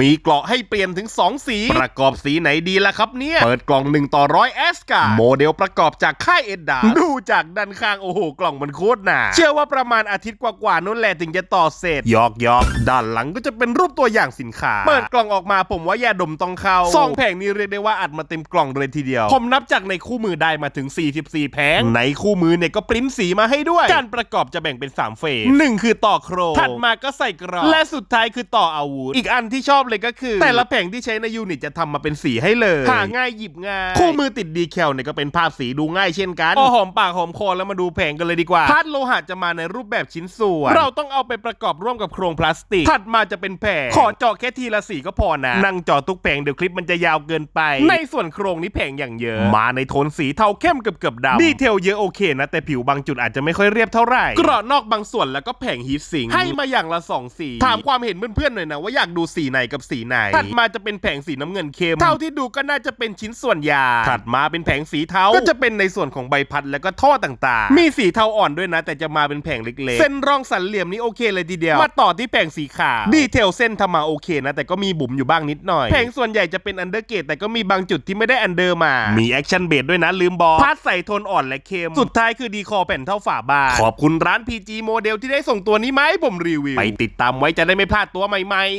มีเกราะให้เปลี่ยนถึง 2 สี ประกอบสีไหนดีล่ะครับเนี่ย เปิดกล่อง 1 ต่อร้อยแอสกาโมเดลประกอบจากค่ายเอ็ดดาดูจากด้านข้างโอ้โห กล่องมันโคตรหนา เชื่อว่าประมาณอาทิตย์กว่าๆนู่นแหละถึงจะต่อเสร็จหยอกหยอกด้านหลังก็จะเป็นรูปตัวอย่างสินค้า เปิดกล่องออกมาผมว่ายาดมต้องเข้าซองแผงนี้เรียกได้ว่าอัดมาเต็มกล่องเลยทีเดียว ผมนับจากในคู่มือได้มาถึง 44 แผงในคู่มือเนี่ยก็ปริ้นสีมาให้ด้วย การประกอบจะแบ่งเป็น 3 เฟสหนึ่งคือต่อโครงถัดมาก็ใส่กรอบและสุดท้ายคือต่ออาวุธ อีกอันที่ชอบเลยก็คือ แต่ละแผงที่ใช้ในยูนิตจะทำมาเป็นสีให้เลยหาง่ายหยิบง่ายคู่มือติดดีแคลเนี่ยก็เป็นภาพสีดูง่ายเช่นกันพอหอมปากหอมคอแล้วมาดูแผงกันเลยดีกว่าพาร์ทโลหะจะมาในรูปแบบชิ้นส่วน เราต้องเอาไปประกอบร่วมกับโครงพลาสติกถัดมาจะเป็นแผงขอเจาะแค่ทีละสีก็พอนะนั่งเจาะทุกแผงเดี๋ยวคลิปมันจะยาวเกินไป ในส่วนโครงนี้แผงอย่างเยอะ มาในโทนสีเทาเข้มเกือบเกือบๆดำดีเทลเยอะโอเคนะแต่ผิวบางจุดอาจจะไม่ค่อยเรียบเท่าไหร่กรอบนอกบางส่วนแล้วก็แผงฮีทซิงค์ให้มาอย่างละสองสีถามความเห็นเพื่อนๆหน่อยนะว่าอยากดูสีไหนกับสีไหน ถัดมาจะเป็นแผงสีน้ำเงินเข้ม เท่าที่ดูก็น่าจะเป็นชิ้นส่วนยา ถัดมาเป็นแผงสีเทา ก็จะเป็นในส่วนของใบพัดแล้วก็ท่อต่างๆ มีสีเทาอ่อนด้วยนะ แต่จะมาเป็นแผงเล็กๆ เส้นร่องสันเหลี่ยมนี้โอเคเลยทีเดียว มาต่อที่แผงสีขาว ดีเทลเส้นทำมาโอเคนะ แต่ก็มีบุ๋มอยู่บ้างนิดหน่อย แผงส่วนใหญ่จะเป็นอันเดอร์เกตแต่ก็มีบางจุดที่ไม่ได้อันเดอร์มา มีแอคชั่นเบสด้วยนะลืมบอกพาดใส่โทนอ่อนและเข้ม สุดท้ายคือดีคอแผ่นเท่าฝาบานขอบคุณร้าน PG โมเดลที่ได้ส่งตัวนี้มาให้ผมรีวิว ไปติดตามไว้จะได้ไม่พลาดตัวใหม่ๆ